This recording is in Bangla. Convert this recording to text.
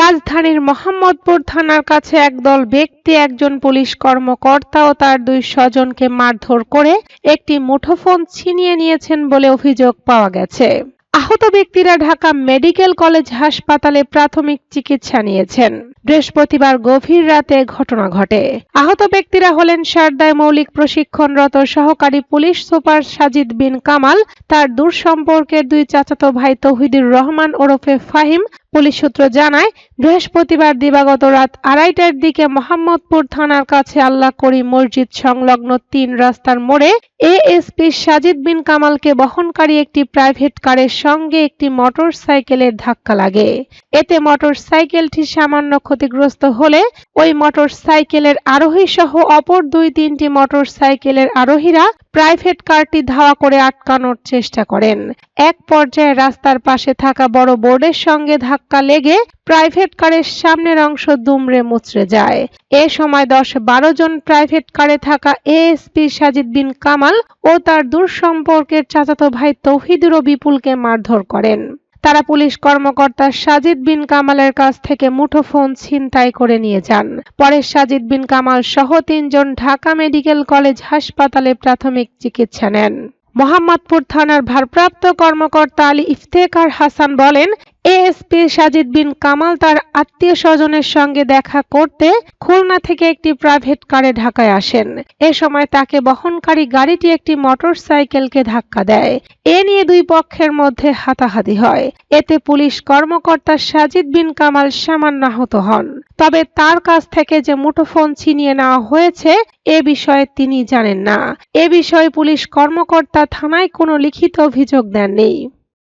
রাজধানীর মোহাম্মদপুর থানার কাছে একদল ব্যক্তি, একজন পুলিশ কর্মকর্তা ও তার দুই স্বজনকে মারধর করে একটি মুঠোফোন ছিনিয়ে নিয়েছেন বলে অভিযোগ পাওয়া গেছে। আহত ব্যক্তিরা ঢাকা মেডিকেল কলেজ হাসপাতালে প্রাথমিক চিকিৎসা নিয়েছেন। বৃহস্পতিবার গভীর রাতে ঘটনা ঘটে। আহত ব্যক্তিরা হলেন সারদায় মৌলিক প্রশিক্ষণরত সহকারী পুলিশ সুপার সাজিদ বিন কামাল, তার দূর সম্পর্কের দুই চাচাতো ভাই তৌহিদুর রহমান ওরফে ফাহিম পুলিশ সূত্র জানায়, বৃহস্পতিবার দিবাগত রাত আড়াইটার দিকে মোহাম্মদপুর থানার কাছে আল্লাহ করি মসজিদ সংলগ্ন তিন রাস্তার মোড়ে এএসপি সাজিদ বিন কামালকে বহনকারী একটি প্রাইভেট কারের সঙ্গে একটি মোটর সাইকেলের ধাক্কা লাগে। এতে মোটর সাইকেলটি সামান্য ক্ষতিগ্রস্ত হলে ওই মোটর সাইকেলের আরোহী সহ অপর দুই তিনটি মোটর সাইকেলের আরোহীরা প্রাইভেট কারটি ধাওয়া করে আটকানোর চেষ্টা করেন। এক পর্যায়ে রাস্তার পাশে থাকা বড় বোর্ডের সঙ্গে ধাক্কা লেগে প্রাইভেট কারের সামনের অংশ দুমড়ে মুচড়ে যায়। এ সময় দশ বারো জন প্রাইভেট কারে থাকা এএসপি সাজিদ বিন কামাল ও তার দূর সম্পর্কের চাচাতো ভাই তৌহিদুর বিপুলকে মারধর করেন। তারা পুলিশ কর্মকর্তা সাজিদ বিন কামালের কাছ থেকে মুঠোফোন ছিনতাই করে নিয়ে যান। পরে সাজিদ বিন কামাল সহ তিনজন ঢাকা মেডিকেল কলেজ হাসপাতালে প্রাথমিক চিকিৎসা নেন। মোহাম্মদপুর থানার ভারপ্রাপ্ত কর্মকর্তা আলী ইফতেখার হাসান বলেন এএসপি সাজিদ বিন কামাল তার আত্মীয় স্বজনের সঙ্গে দেখা করতে খুলনা থেকে একটি প্রাইভেট কারে ঢাকায় আসেন। এ সময় তাকে বহনকারী গাড়িটি একটি মোটর সাইকেলকে ধাক্কা দেয়। এ নিয়ে দুই পক্ষের মধ্যে হাতাহাতি হয়। এতে পুলিশ কর্মকর্তা সাজিদ বিন কামাল সামান্য আহত হন। তবে তার কাছ থেকে যে মুঠোফোন ছিনিয়ে নেওয়া হয়েছে, এ বিষয়ে তিনি জানেন না। এ বিষয়ে পুলিশ কর্মকর্তা থানায় কোনো লিখিত অভিযোগ দেননি।